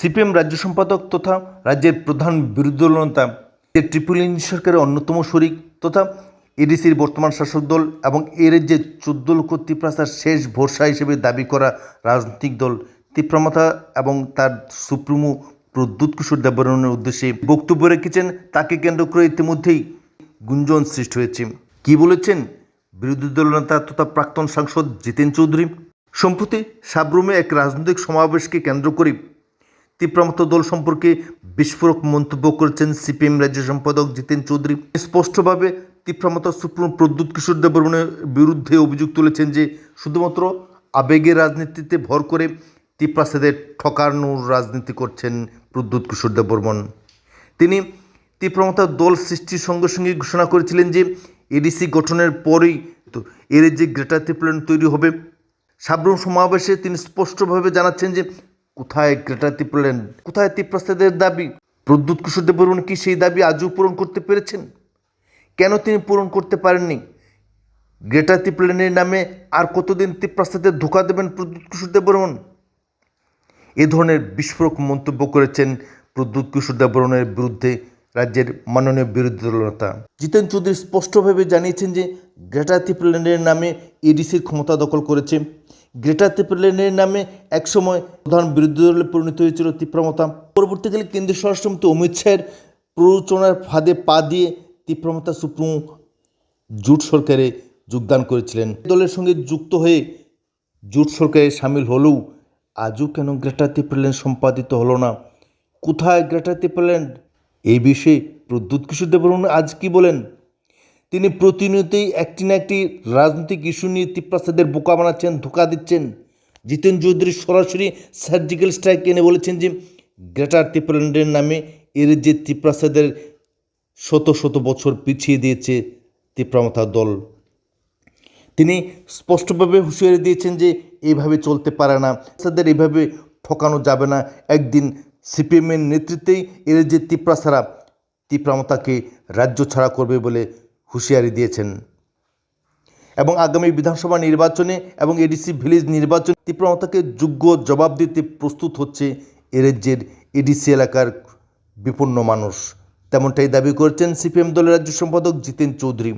CPM রাজ্য সম্পাদক তথা রাজ্যের প্রধান বিরোধী দলনেতা যে ট্রিপল ইঞ্জিন সরকারের অন্যতম শরিক তথা এডিসির বর্তমান শাসক দল এবং এর যে চোদ্দ লক্ষ শেষ ভরসা হিসেবে দাবি করা রাজনৈতিক দল তিপ্রামাথা এবং তার সুপ্রিমো প্রদ্যুৎ কিশোর দেববর্মনের উদ্দেশ্যে বক্তব্য রেখেছেন, তাকে কেন্দ্র করে ইতিমধ্যেই গুঞ্জন সৃষ্টি হয়েছে। কি বলেছেন বিরোধী দলনেতা তথা প্রাক্তন সাংসদ জিতেন চৌধুরী? সম্প্রতি সাবরুমে এক রাজনৈতিক সমাবেশকে কেন্দ্র করে তীব্রমত দল সম্পর্কে বিস্ফোরক মন্তব্য করেছেন সিপিএম রাজ্য সম্পাদক জিতেন চৌধুরী। স্পষ্টভাবে তীব্রমত সুপ্রিম প্রদ্যুৎ কিশোর দেববর্মনের বিরুদ্ধে অভিযোগ তুলেছেন যে শুধুমাত্র আবেগের রাজনীতিতে ভর করে তিপ্রাসাদের ঠকানোর রাজনীতি করছেন প্রদ্যুৎ কিশোর দেববর্মন তিনি তীব্রমতা দল সৃষ্টির সঙ্গে সঙ্গে ঘোষণা করেছিলেন যে এডিসি গঠনের পরেই তো এর যে গ্রেটার ত্রিপুরান তৈরি হবে। সাবরুম সমাবেশে তিনি স্পষ্টভাবে জানাচ্ছেন যে কোথায় গ্রেটার ত্রিপুরান কোথায় তিপ্রাসাদের দাবি? প্রদ্যুৎ কিশোর দেববর্মন কি সেই দাবি আজও পূরণ করতে পেরেছেন? কেন তিনি পূরণ করতে পারেননি? গ্রেটার ত্রিপুরানের নামে আর কতদিন তিপ্রাসাদের ধোকা দেবেন প্রদ্যুৎ কিশোর দেববর্মন এ ধরনের বিস্ফোরক মন্তব্য করেছেন প্রদ্যুৎ কিশোর দেববর্মনের বিরুদ্ধে রাজ্যের মাননীয় বিরোধী দলনেতা জিতেন চৌধুরী স্পষ্টভাবে জানিয়েছেন যে গ্রেটার ত্রিপুরানের নামে এডিসির ক্ষমতা দখল করেছে। গ্রেটার ত্রিপুরানের নামে একসময় প্রধান বিরোধী দলে পরিণত হয়েছিল তীব্রমতা পরবর্তীকালে কেন্দ্রীয় স্বরাষ্ট্রমন্ত্রী অমিত শাহের প্ররোচনার ফাঁদে পা দিয়ে তীব্রমতা সুপ্রিমো জোট সরকারে যোগদান করেছিলেন। দলের সঙ্গে যুক্ত হয়ে জোট সরকারে সামিল হলেও আজও কেন গ্রেটার ত্রিপুরাল্যান্ড সম্পাদিত হলো না? কোথায় গ্রেটার ত্রিপুরাল্যান্ড এই বিষয়ে প্রদ্যুৎ কিশোর দেববর্মন আজ কি বলেন? তিনি প্রতিনিয়তই একটি না একটি রাজনৈতিক ইস্যু নিয়ে তিপ্রাসাদের বোকা বানাচ্ছেন, ধোকা দিচ্ছেন। জিতেন চৌধুরী সরাসরি সার্জিক্যাল স্ট্রাইক এনে বলেছেন যে, গ্রেটার ত্রিপুরাল্যান্ডের নামে এর যে তিপ্রাসাদের শত শত বছর পিছিয়ে দিয়েছে তিপ্রামথা দল। তিনি স্পষ্টভাবে হুঁশিয়ারি দিয়েছেন যে এইভাবে চলতে পারে না তাদের এইভাবে ঠকানো যাবে না। একদিন সিপিএমের নেতৃত্বেই এর যে তিপ্রাসারা তিপ্রামতাকে রাজ্য ছাড়া করবে বলে হুঁশিয়ারি দিয়েছেন। এবং আগামী বিধানসভা নির্বাচনে এবং এডিসি ভিলেজ নির্বাচনে তীব্রমতাকে যোগ্য জবাব দিতে প্রস্তুত হচ্ছে এ রাজ্যের এডিসি এলাকার বিপন্ন মানুষ। তেমনটাই দাবি করেছেন সিপিএম দলের রাজ্য সম্পাদক জিতেন চৌধুরী।